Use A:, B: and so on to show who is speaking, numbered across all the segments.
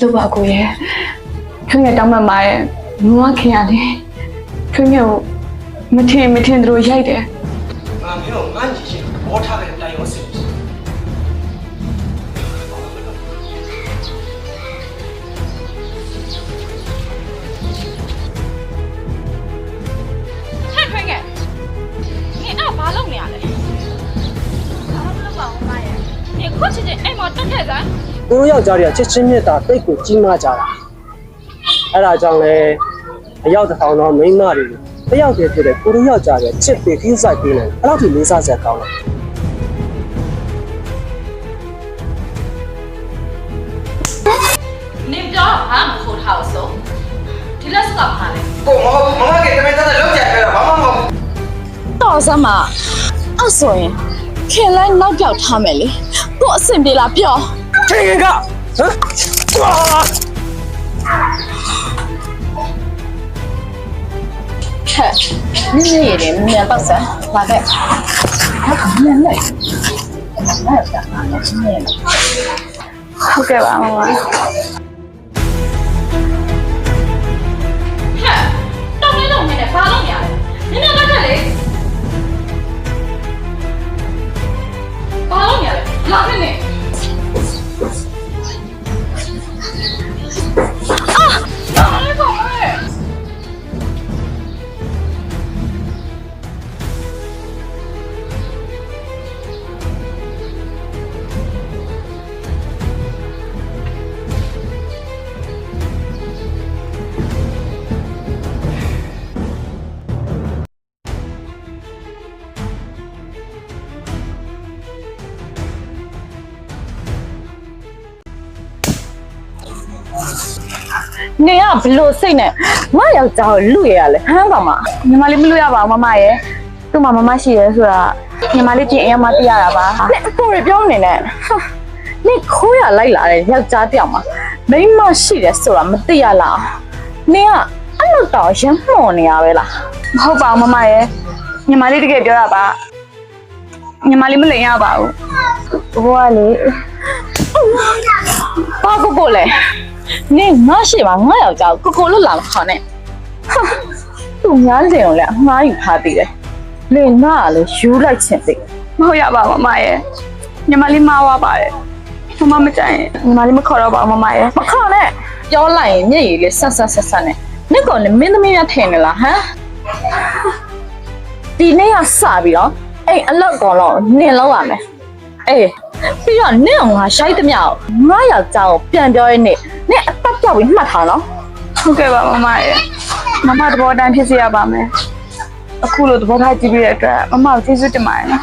A: လို့ပါကိုရဲ့ထွေးငယ်တောင်းမှမာရဲ့မမခင်ရတယ်ထွေးငယ်ကိုမထင်မထင်သူတို့ရိုက်တယ်
B: ငါမင်းတို့ငါညီချင်းဘောထားတဲ့အတိုင်းရောစစ်ပြီ
C: ထက်ထွင်းခဲ့နင်အဲ့ဘာလုပ်နေရလဲဘာမှမလုပ်ပါဘူးမရဲ့နင်ခုချစ်ချင်အိမ်မော်တက်ခဲ့စမ်း
D: သူတို့ယောက်ျားတွေကချစ်ချင်းမြတ်တာတိတ်ကိုကြီးမားကြတာအဲ့ဒါကြောင့်လဲအယောက်တစ်ထောင်သောမိန်းမတွေတယောက်တည်းဖြစ်တဲ့ကိုတို့ယောက်ျားတွေချစ်ပြီးခင်းဆိုင်ပြီးနေအဲ့လောက်ထိလေးစားစရာကောင်းတယ်
C: နင်ပြောတာဘာမှမခေါ်ထားဘူးဆိုဒီလက်စကဘာလဲ
B: ကိုမဟုတ်ဘူးမမကတမန်တက်လောက်ကြပြောတာဘာမှမဟုတ်ဘူး
E: တော်စမ်းမအဲ့ဆိုရင်ခင်လိုက်နောက်ပြောက်ထားမယ်လေကိုအဆင်ပြေလားပြော
D: ခင်ခင်ကဟမ်အာ
E: ခက်မြင်းမြင်းရည်တယ်မြန်တော့စမ်းလာခဲ့ဟု နေက
C: ဘလို့
E: စိတ်နဲ့ငါယောက်ျားကိုလူရရလဲဟမ်ကောင်မ
A: ညီမလေးမလို့ရပါဘူးမမရဲ့သူ့မှာမမရှိရဲဆိုတာညီမလေးပြင်အရင်မှသိရတာပါ
E: နဲ့အကိုရပြောနေနဲ့ဟာနေခိုးရလိုက်လာတဲ့ယောက်ျားတယောက်မှာမိန်းမရှိတယ်ဆိုတာမသိရလားနေကအဲ့လိုတောင်ရမ်းမှော်နေရပဲလား
A: မဟုတ်ပါဘူးမမရဲ့ညီမလေးတကယ်ပြောတာပါညီမလေးမလိမ်ရပါဘူးဘိုးကလေ
E: ဘာကိုကိုလဲ နင်ငါရှိမှာငါယောက်ျားကိုကိုလို့လာမခေါ်နဲ့ဟာသူများလင်ကိုလည်းအငှားယူထားသေးတယ်လင်နာကလည်းယူလိုက်ချင်သေး
A: မဟုတ်ရပါဘူးမမရဲ့ညီမလေးမှားသွားပါတယ်မမမကြိုင်ရင်ညီမလေးမခေါ်တော့ပါဘူးမမရဲ့
E: မခေါ်နဲ့ပြောလိုက်ရင်မျက်ရည်လေးဆက်ဆက်ဆက်ဆက်နဲ့နင့်ကောင်လည်းမင်းသမီးရထင်နေလားဟမ်ဒီနေ့ကစပြီးတော့အဲ့အလောက်ကောင်တော့နင်လောက်ရမယ်အေးပြီးတော့နင့်အောင်ငါရှိုက်သမျှကိုငါယောက်ျားကိုပြန်ပြောရင်းနဲ့ နင့်အသက်ပြောက်ပြီးမှတ်ထားနော်
A: ဟုတ်ကဲ့ပါမမရဲ့မမသဘောတမ်းဖြစ်စေရပါမယ်အခုလိုသဘောထားကြည့်ပြီးတဲ့အတွက်မမကိုကျေးဇူးတင်ပါတယ်နော်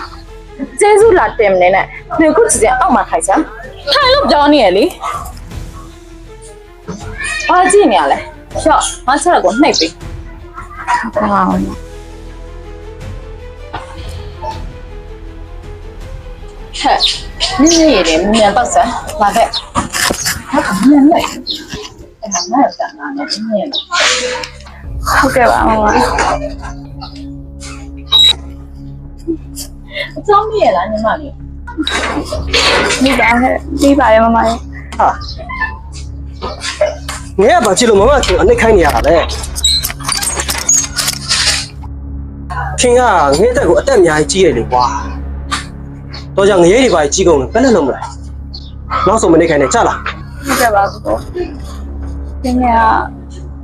E: ကျေးဇူးလာတင်မနေနဲ့နေခုချစ်တဲ့အောက်မှာထိုင်စမ်းထိုင်လို့ပြောနေရလေဘာကြည့်နေရလဲရှော့မဆက်ကိုနှိပ်ပြီ
A: ဟုတ်ကဲ့ပါမမ
E: ဟဲ့မြင်းမြင်းရည်တယ်မြန်တော့စမ်းလာခဲ့ ဟုတ်ကဲ့မြန်လိုက်အဲ့ဒါငါ့ကနာနဲ့မြင်း
A: ဟုတ်ကဲ့ပါမမ
E: အကြောင်းမရလားညီမလေး
A: မိပါဟဲ့မိပါရဲ့မမရဲ့
D: ဟာငဲကဘာချစ်လို့မမကအနှိတ်ခိုင်းနေရတာလဲခင်ကငဲတက်ကိုအသက်အများကြီးကြီးရလေကွာတော့ကြောင့်ငရဲတွေပါကြီးကုန်တယ်ဘယ်နဲ့လုံးမလဲနောက်ဆုံးမနှိတ်ခိုင်းနေကြလား
A: ဟုတ်ကဲ့ပါကိုဒီနေ့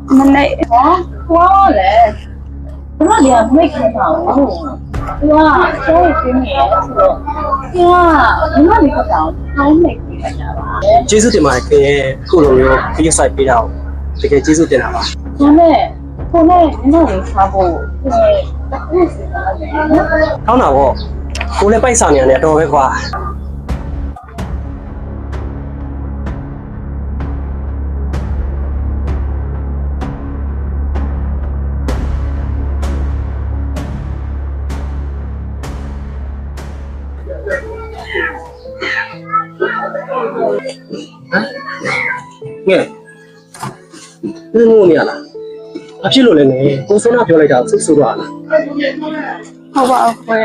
A: ကမနေ့
E: ဟောဟောလေဘမလေးကမိတ်ခဲ့ပါဘူးသူကကျောင်းကိုပြင်းနေရဆိုတော့သူကညီမလေးကတော့ထောင်းမိတ်ပြီးလိုက်တာပါဒါ
D: ကျေးဇူးတင်ပါတယ်ခင်ရဲ့ခုလိုမျိုးခရီးဆိုင်ပေးတာကိုတကယ်ကျေးဇူးတင်တာပါ
E: ပေမဲ့ကိုနဲ့ညီမလေးစားဖို့သူကအခုစီစဉ်ရတယ်နော်
D: ကောင်းတာပေါ့ကိုလည်းပိုက်ဆောင်နေရတယ်အတော်ပဲကွာ ငဲ့ဘယ်လိုနေရလားအဖြစ်လို့လည်းနေကိုစနာပြောလိုက်တာစိတ်ဆိုးတော့လား
A: ဟုတ်ပါဘူးခွဲ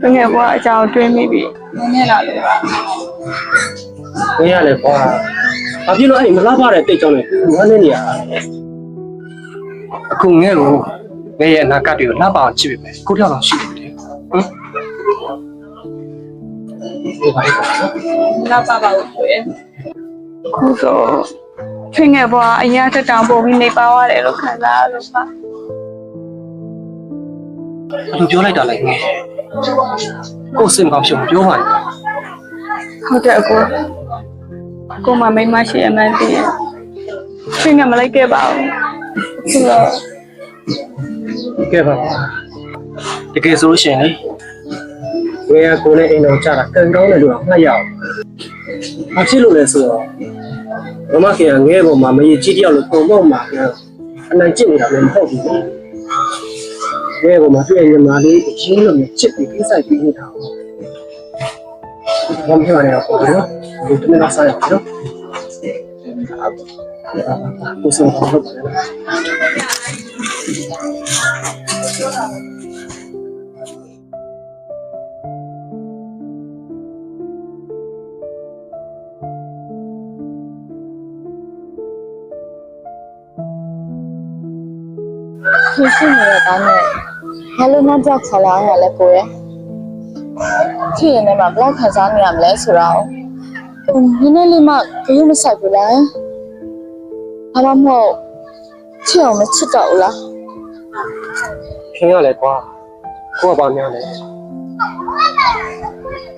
A: တကယ်ဘွားအကြောင်းတွေးမိပြီနည်းနည်းလာလို့ပါ
D: ငဲ့ရလေကွာဘာဖြစ်လို့အဲ့ဒီမလားပါတဲ့တိတ်ကြောင်းနဲ့ဝမ်းနေနေရတာလဲ
B: အခုငဲ့ကိုငဲ့ရဲ့အနာဂတ်တွေကိုလှပအောင်ချစ်ပြီပဲကိုတယောက်တော့ရှိတယ်ဟမ်
D: ဒီပါ လေးပေါ့နော်
A: လာပါပါဦးကိုရဲ့ခုဆိုချွေငယ်ဘွားအရင်တက်တောင်ပို့ပြီးနေပါရတယ်လို့ခံစားရလို့ပါ
B: ဘယ်လိုပြောလိုက်တာလဲငဲ့ကိုယ်စင်ကောင်းဖြစ်မပြောပါနဲ့
A: ဟုတ်တယ်အကိုကိုမမိမရှိအမှန်တည်းချွေငယ်မလိုက်ခဲ့ပါဘူးခုတော့
B: ကဲပါတကယ်ဆိုလို့ရှိရင်လေ
D: ငယ်ကကိုနဲ့အိမ်တော်ကြတာကံကောင်းတယ်လို့မှတ်ရအောင်ဘာဖြစ်လို့လဲဆိုတော့မမခင်ကငဲပေါ်မှာမရေကြီးတယောက်လို့ပုံပေါ်မှာအနိုင်ကျင့်နေတာလည်းမဟုတ်ဘူးငဲပေါ်မှာတွေ့ရမှာလေးအချင်းလိုမျိုးချစ်ပြီးကိစ္စပြီးနေတာဘာမှမဖြစ်ပါနဲ့ပေါ့နော်ဒီတမန်စားရအောင်နော်ကိုစံပါလို့ပါတ
E: ဖြစ်ရှိနေတဲ့တာနဲ့ဘာလို့နောက်ကြောက်ခေါ်လာရလဲကိုရဲ့ဖြစ်ရင်လည်းမဘလောက်ခံစားနေရမလဲဆိုတော့ဟိုနည်းနည်းလေးမှဂရုမစိုက်ဘူးလားဘာမှမဟုတ်ချစ်အောင်မချစ်တော့ဘူးလား
D: ခင်ရလဲကွာကိုကပါများလဲ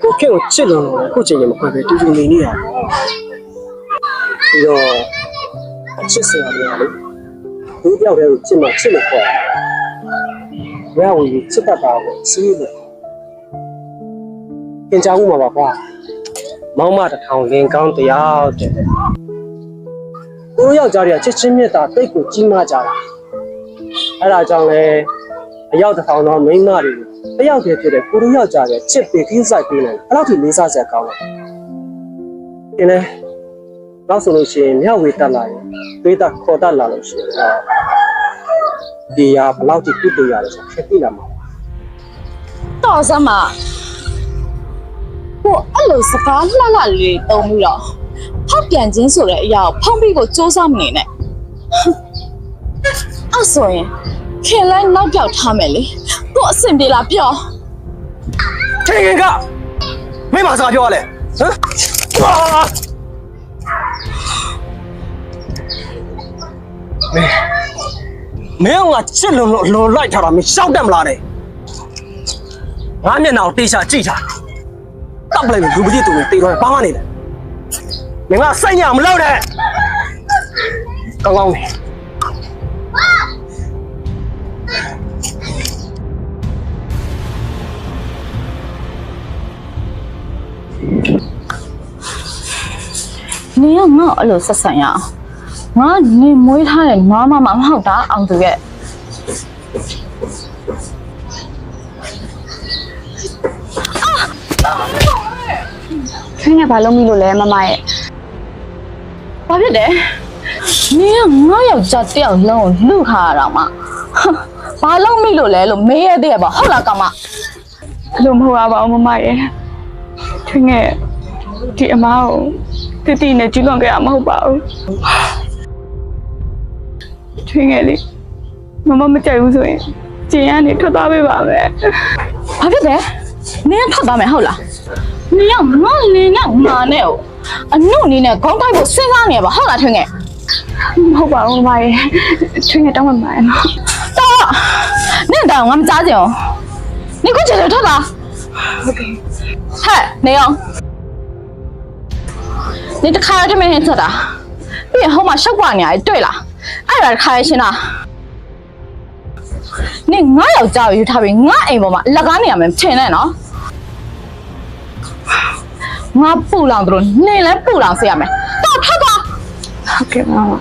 D: ကိုခင်ကိုချစ်လို့ကိုချိန်ရင်မခွဲပဲတူတူနေနေရပြီးတော့အချစ်စရာများလေ ဒီတယောက်တည်းကိုချစ်မှချစ်လို့ခေါ်တယ်ရဝင်ချစ်တတ်တာကိုစီးလို့သင်ကြားမှုမှာပါကွာမောင်မတစ်ထောင်လင်ကောင်းတရားတဲ့ကိုယောက်ျားတွေကချစ်ချင်းမြတ်တာတိတ်ကိုကြီးမားကြတာအဲ့ဒါကြောင့်လဲအရောက်တစ်ထောင်သောမိန်းမတွေကိုတယောက်တည်းဖြစ်တဲ့ကိုရီးယောက်ျားတွေချစ်ပြီးခင်းဆိုင်ပေးနေတယ်အဲ့လောက်ထိလေးစားစရာကောင်းတယ်။ဒီနေ့ နောက်ဆိုလို့ရှိရင်မြောက်ဝေတက်လာရင်ပေးတာခေါ်တတ်လာလို့ရှိရင်တော့ဒီဟာဘယ်လောက်ထိကုတ္တရလဲဆိုဖြစ်ပြီလားမဟုတ်
E: တော့စမ်းမဟိုအဲ့လိုစကားလှလှလေးတုံးပြီးတော့ဖောက်ပြန်ခြင်းဆိုတဲ့အရာကိုဖောင်းပြီးကိုစူးစမ်းမနေနဲ့အဲ့ဆိုရင်ခင်လိုက်နောက်ပြောက်ထားမယ်လေကိုအဆင်ပြေလားပြော
B: ခင်ခင်ကမင်းမစားပြောရလဲဟမ် မင်းမင်းကချစ်လုံးလို့လွန်လိုက်ထားတာမင်းရှောက်တတ်မလားတဲ့ငါမျက်နှာကိုတေချာကြည့်ထားတပ်ပလိုက်လူပတိတူနေတေးတော့ဘာမှနေလဲမင်းကစိုက်ညမလုပ်နဲ့ကောင်းကောင်းနေ
E: နေကငါ့ကိုအဲ့လိုဆ က်ဆံရအောင်ငါနေမွေးထားတဲ့နွားမမမဟုတ်တာအောင်သူရဲ့
A: ချွေငယ်ဘာလုပ်မိလို့လဲမမရဲ့
E: ဘာဖြစ်တယ်နေကငါ့ယောက်ျားတယောက်လုံးကိုလူခါရတာမှဘာလို့မိလို့လဲလို့မေးရသေးရပါဟုတ်လားကမ
A: ဘလို့မဟုတ်ပါဘူးမမရဲ့ချွေငယ်ဒီအမားကိုတိတိနဲ့ကြီးလွန်ခဲ့တာမဟုတ်ပါဘူး ချွေငယ်လေးမမမကြိုက်ဘူးဆိုရင်ကျင်ကနေထွက်သွားပေးပါမယ်
E: ဘာဖြစ်တယ်နေကထွက်သွားမယ်ဟုတ်လားနေကငါနေနဲ့ငါနဲ့ကိုအနုနေနဲ့ခေါင်းတိုက်ဖို့စဉ်းစားနေရပါဟုတ်လားထွင်ငယ်
A: မဟုတ်ပါဘူးမမရဲ့ချွေငယ်တောင်းမှမှာနော်
E: တော့နင့်တောင်ငါမကြားကြအောင်နေခုချေချေထွက်လာဟဲ့နေအောင်နေတခါတည်းမင်းဟင်းထွက်တာပြီးရင်ဟိုမှာရှောက်ပွားနေရတယ်တွေ့လား အဲ့ဒါတခါရရှင်းလားနေငါယောက်ျားကိုယူထားပြီးငါအိမ်ပေါ်မှာအလက်ကားနေရမယ်ထင်နဲ့နော်ငါပူလောင်တို့နေလဲပူလောင်စေရမယ်တော့ထွက်သွား
A: ဟုတ်ကဲ့မမ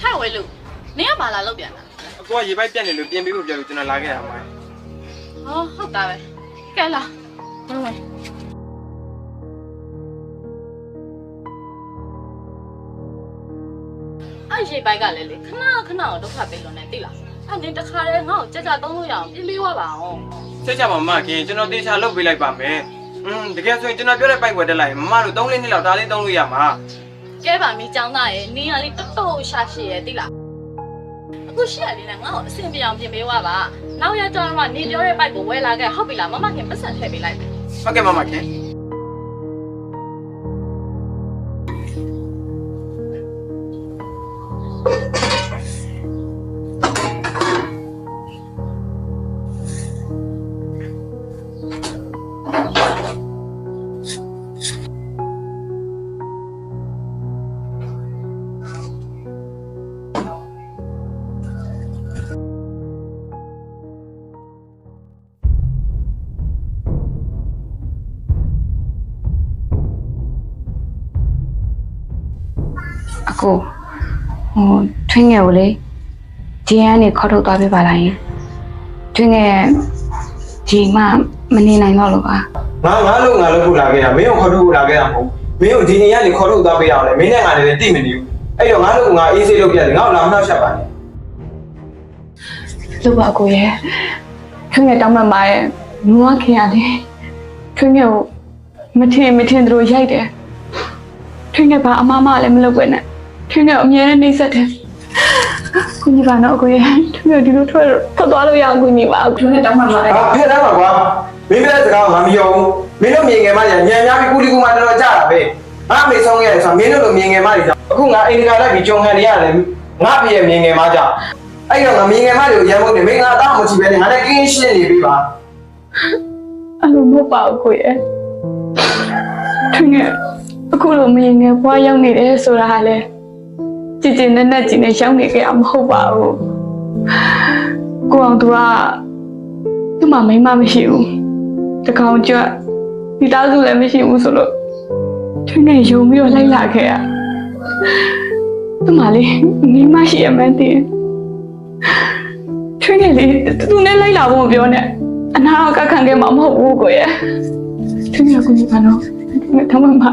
C: ဟဲ့ဝဲလူနင်ကဘာလာလုပ်ပြန်တာ
B: အကူကရေပိုက်ပြက်နေလို့ပြင်ပေးဖို့ပြောလို့ကျွန်တော်လာခဲ့တာမှာ
C: ဟောဟုတ်တာပဲကဲလာဝင်ဝင် ရေပိုက်ကလည်းလေခဏခဏတော့ဒုက္ခပေးလို့နေသိလား အဲ့ဒီတခါတည်းငါ့ကိုကြက်ကြသုံးလို့ရအောင်ပြင်ပေးသွားပါအောင်
F: စိတ်ချပါမမခင်ကျွန်တော်တေချာလုပ်ပေးလိုက်ပါမယ်อืมတကယ်ဆိုရင်ကျွန်တော်ပြောတဲ့ပိုက်ွယ်တက်လိုက်ရင်မမတို့3လေးနှစ်လောက်ဒါလေးသုံးလို့ရမှာ
C: ကဲပါမီចောင်းသားရဲ့နေရာလေးတော်တော်ရှာရှည်ရဲ့တိလားအခုရှေ့ရလေးနဲ့ငါ့ကိုအဆင်ပြေအောင်ပြင်ပေးသွားပါနောက်ရကျတော့မှနေပြောတဲ့ပိုက်ကိုဝယ်လာခဲ့ဟုတ်ပြီလားမမခင်ပတ်စံထည့်ပေးလိုက်မယ်
F: ဟုတ်ကဲ့မမခင်
A: အကိုဟိုထွင်းငယ်ကိုလေဂျင်းကနေခေါ်ထုတ်သွားပြပါလားယင်ထွင်းငယ်ဂျင်းမမနေနိုင်တော့လို့ပါ
F: ငါငါလို့ငါလို့ခုလာခဲ့တာမင်းကိုခေါ်ထုတ်ခုလာခဲ့တာမဟုတ်မင်းကိုဒီနေရာနေခေါ်ထုတ်သွားပေးရအောင်လေမင်းနဲ့ငါလည်းတိမနေဘူးအဲ့တော့ငါလို့ငါအေးဆေးလုပ်ပြတယ်ငါ့ကိုလာမနှောက်ရှက်ပါနဲ့
A: လို့ပါကိုရဲ့ထွင်းငယ်တောင်းမှန်ပါရဲ့ငွားခင်ရတယ်ထွင်းငယ်ကိုမထင်မထင်သူတို့ရိုက်တယ်ထွင်းငယ်ဘာအမမလည်းမလုပ်ပဲနဲ့ ထွင်းငယ်ကိုအမြဲတမ်းနှိမ့်ဆက်တယ်ကိုကြီးပါတော့အကိုရဲ့ထွင်းငယ်ဒီလိုထွက်ထွက်သွားလို့ရအောင်ကိုကြီးပါထွင်းငယ်တောင်းမှန်ပါရဲ့
F: ဟာဖဲ့သားပါကွာမင်းပြောတဲ့စကားကိုငါမယုံဘူးမင်းတို့မြင်ငယ်မကြီးညံများပြီးကူလီကူမတော်တော်ကြတာပဲငါမေဆုံးခဲ့တယ်ဆိုတော့မင်းတို့လိုမြင်ငယ်မကြီးကြောင့်အခုငါအိမ်ကလိုက်ပြီးကြုံခံနေရတယ်ငါပြည့်မြင်ငယ်မကြောင့်အဲ့တော့ငါမြင်ငယ်မတွေကိုရမ်းဖို့နေမင်းငါအတော့မချီပဲနဲ့ငါလည်းကင်းရှင်းနေပြီပါ
A: အဲ့လိုမဟုတ်ပါဘူးကိုရဲ့ထွင်းငယ်အခုလိုမရင်ငယ်ဘွားရောက်နေတယ်ဆိုတာကလည်း ကြည်ကြည်နဲ့နဲ့ကြည်နဲ့ရောက်နေကြအောင်မဟုတ်ပါဘူးကိုအောင်သူကသူ့မှာမိန်းမမရှိဘူးတကောင်ကြွတ်ဒီသားစုလည်းမရှိဘူးဆိုလို့ထွင်းငယ်ယုံပြီးတော့လိုက်လာခဲ့ရသူ့မှာလေမိန်းမရှိရမှန်းတည်ထွင်းငယ်လေသူနဲ့လိုက်လာဖို့မပြောနဲ့အနာကခံခဲ့မှာမဟုတ်ဘူးကိုရဲ့သူကကိုကြီးကနော်ထမမ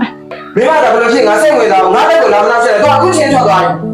F: မင်းမသာဘယ်လိုဖြစ်ငါစိတ်ဝင်စားဘူးငါတက်ကိုလာမလားဆက်တယ်တော့အခုချင်းထွက်သွားပြီ
C: ဟဲ့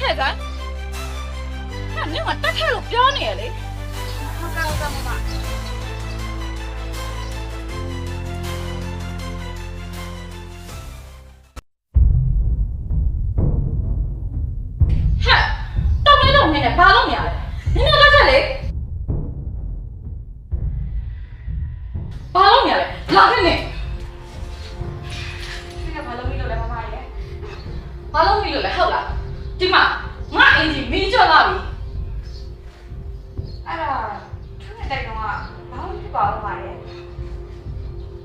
C: တဲ့အိမ်မှာတက်ခဲ့စမ်းဟဲ့နင်ကတက်ခဲ့လို့ပြောနေရလေ
E: ဟုတ်ကဲ့ဟုတ်ကဲ့မမ
C: မှာငါအင်ဂျင်မီးကျော်လာပြီ
E: အဲ့ဒါထွန်းတဲ့တိုက်တော့ကဘာလို့ဖြစ်ပါဦးမရဲ့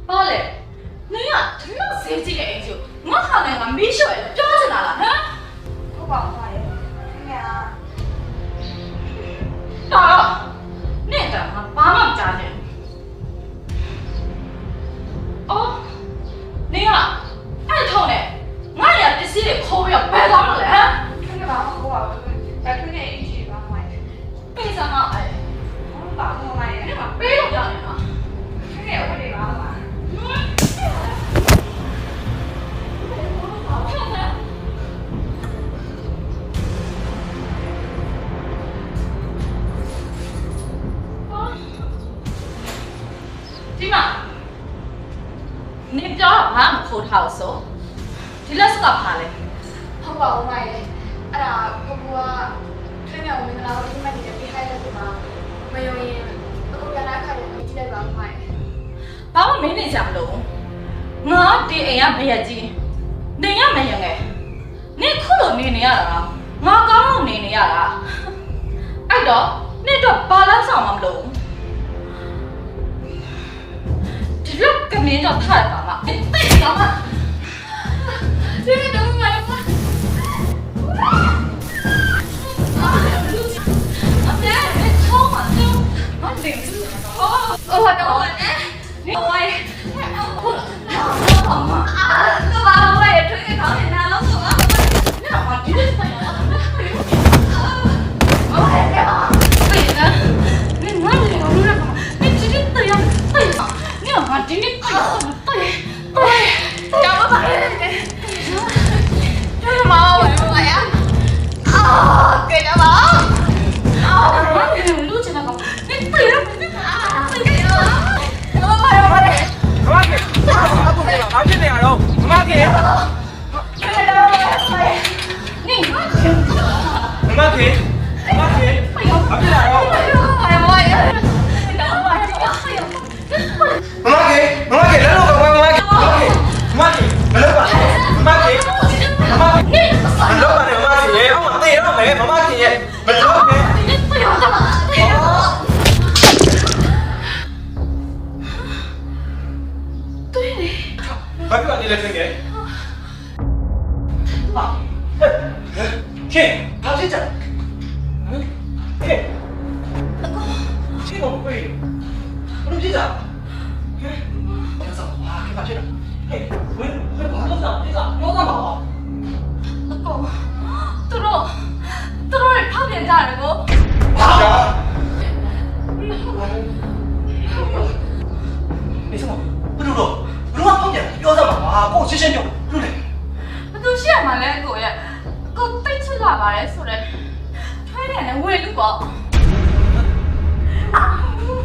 C: ဘာလဲနင်ကဒီလောက်စေးကြည့်တဲ့အင်ဂျင်ငါခါနဲ့ငါမီးလျှော်ရပြောချင်
E: က်
C: စ
E: ကပါ
C: လေ
E: ဟုတ်ပါဦးမရဲ့အဲ့ဒါကိုကထွန်းရဲ့ဝင်လာတော့ဒီမှာနေပြီးဟိုက်လို့ဒီမှာမယုံရင်အခုကနားခါတယ်ကြည့်လိုက်ပါဦးမရဲ့
C: ဘာမှမင်းနေကြမလို့ငါဒီအိမ်ကမရက်ကြီးနေရမရင်ငယ်နေခုလိုနေနေရတာငါကောင်းလို့နေနေရတာအဲ့တော့နေတော့ဘာလောက်ဆောင်မှမလို့ဒီလောက်ကနေတော့ထားရပါမအဲ့တိတ်တော့မှ 진입 아, 키, 당신자. 응? 키. 아이고.
F: 키 먹을 거예요. 그럼 진짜. သူရှိရမှာလဲကိုရဲ့ကိုတိတ်ချစ်လာပါတယ်ဆိုတော့ထွေးတယ်လည်းဝေလူပေါ့မ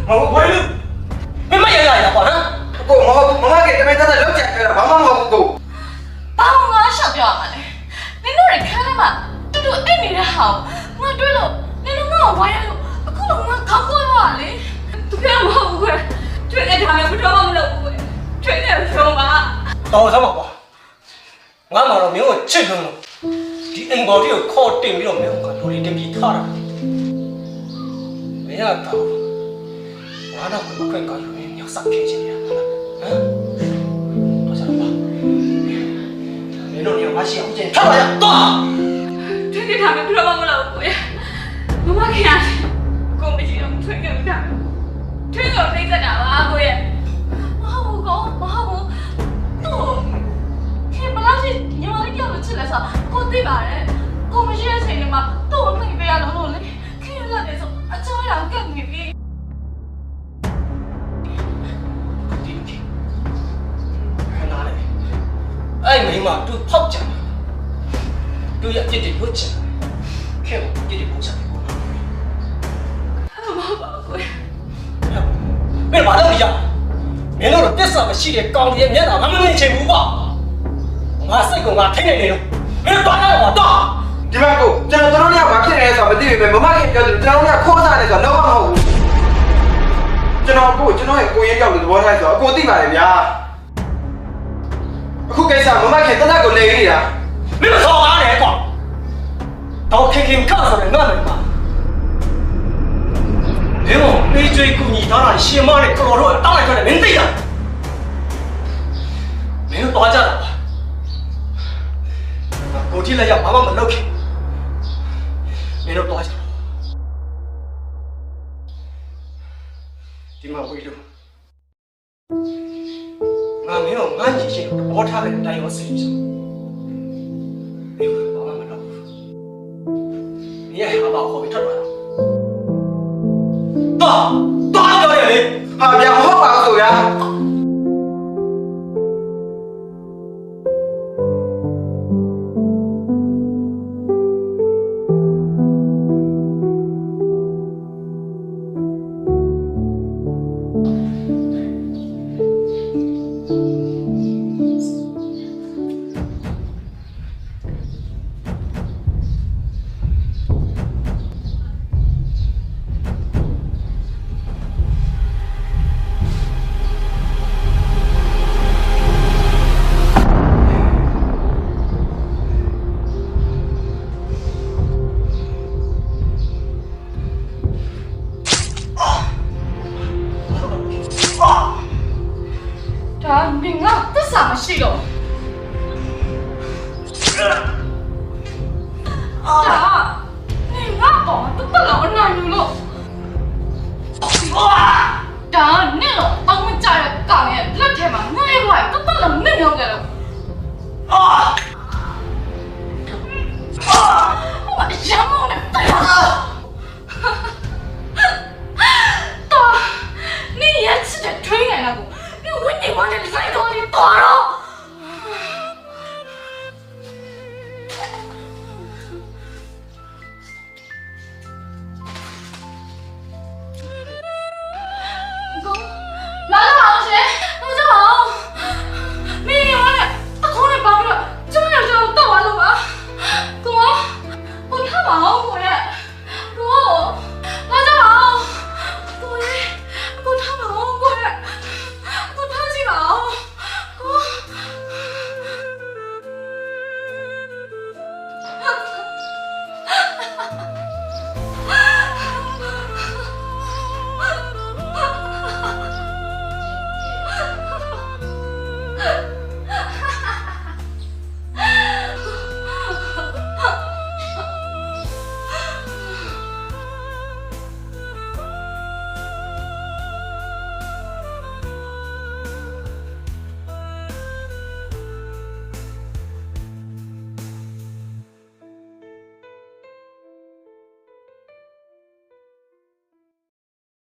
F: ဟုတ်ဘူးလူမင်းမရရရပါနော်ကိုမဟုတ်မမကတမန်သားလောက်ချက်ပြောတာဘာမှမဟုတ်ဘူးကို
C: ဘာမှငါရှောက်ပြောရမှာလဲနင်တို့ရခန်းထဲမှာတူတူအိတ်နေတဲ့ဟာငါတွေ့လို့နင်တို့ငါ့ကိုဝိုင်းရလို့အခုတော့ငါခေါင်းပေါ်ရပါလေသူကမဟုတ်ဘူးကွတွေ့တဲ့ဒါမျိုးမတော်မှမလုပ်ဘူးကွတွေ့တဲ့ဘုံပါ
D: တော်စမ်းပါကွာ ငါမှတော့မင်းကိုချစ်လို့လို့ဒီအိမ်ပေါ်ကြီးကိုခေါ်တင်ပြီးတော့မင်းကလူတွေတင်ပြီးထားတာမင်းကတော့ငါတော့ကိုခွင့်ကောင်းလို့ညောက်ဆက်ခဲ့ချင်တယ်ဟမ်တော်စမ်းပါမင်းတို့ညမရှိအောင်ကျင်ထားပါရတော့
C: တွေးနေတာလည်းမတော်မလို့ဘူးမမခင်ရတယ်ကိုမကြီးတော့ထွေးနေတာထွေးတော့နှိမ့်စက်တာပါကိုရဲ့ ချစ်လဲဆိုကိုသိပါတယ်ကိုမရှိတဲ့ချိန်မှာတော့နှိမ့်ပေးရလို့လို့လေခင်ရတယ်ဆိုအချောရကက်နေပြီ
D: ဒီကိခဏလေးအဲ့မိမသူဖောက်ကြတယ်သူရဲ့အဖြစ်တွေလွတ်ချင်တယ်ခဲကိုအဖြစ်တွေပို့ချတယ်ကို
C: မဟုတ်ပါဘူး
D: မင်းဘာလို့မရမင်းတို့တော့တစ္ဆာမရှိတဲ့ကောင်ကြီးရဲ့မျက်နှာငါမမြင်ချင်ဘူးကွာ ငါစိတ်ကငါထိနေနေလို့မင်းတော့တော့တော့
F: ဒီမှာကိုကျွန်တော်တို့တွေကဘာဖြစ်နေလဲဆိုတော့မသိပေမဲ့မမကေပြောတယ်ကျွန်တော်တို့ကခိုးစားတယ်ဆိုတော့တော့မဟုတ်ဘူးကျွန်တော်ကိုကျွန်တော်ရဲ့ကိုရဲကြောက်လို့သဘောထားဆိုတော့အကိုသိပါတယ်ဗျာအခုကိစ္စမမကေတနက်ကိုလေနေတာ
D: မင်းမဆော်ကားနဲ့ကွာတော့ခင်ခင်ကားဆိုတဲ့ငါ့မိမမင်းတို့ပေးချွေးကူညီထားတာရှင်မနဲ့ကတော်တို့တောင်းလိုက်ကြတယ်မင်းသိလားမင်းတို့သွားကြတာပါ ကိုကြည့်လိုက်ရဘာမှမလုပ်ခင်မင်းတို့သွားကြဒီမှာဝေးလို့ငါမင်းကိုငါကြည့်ချင်လို့ဘောထားတဲ့အတိုင်းရောစိတ်ချ没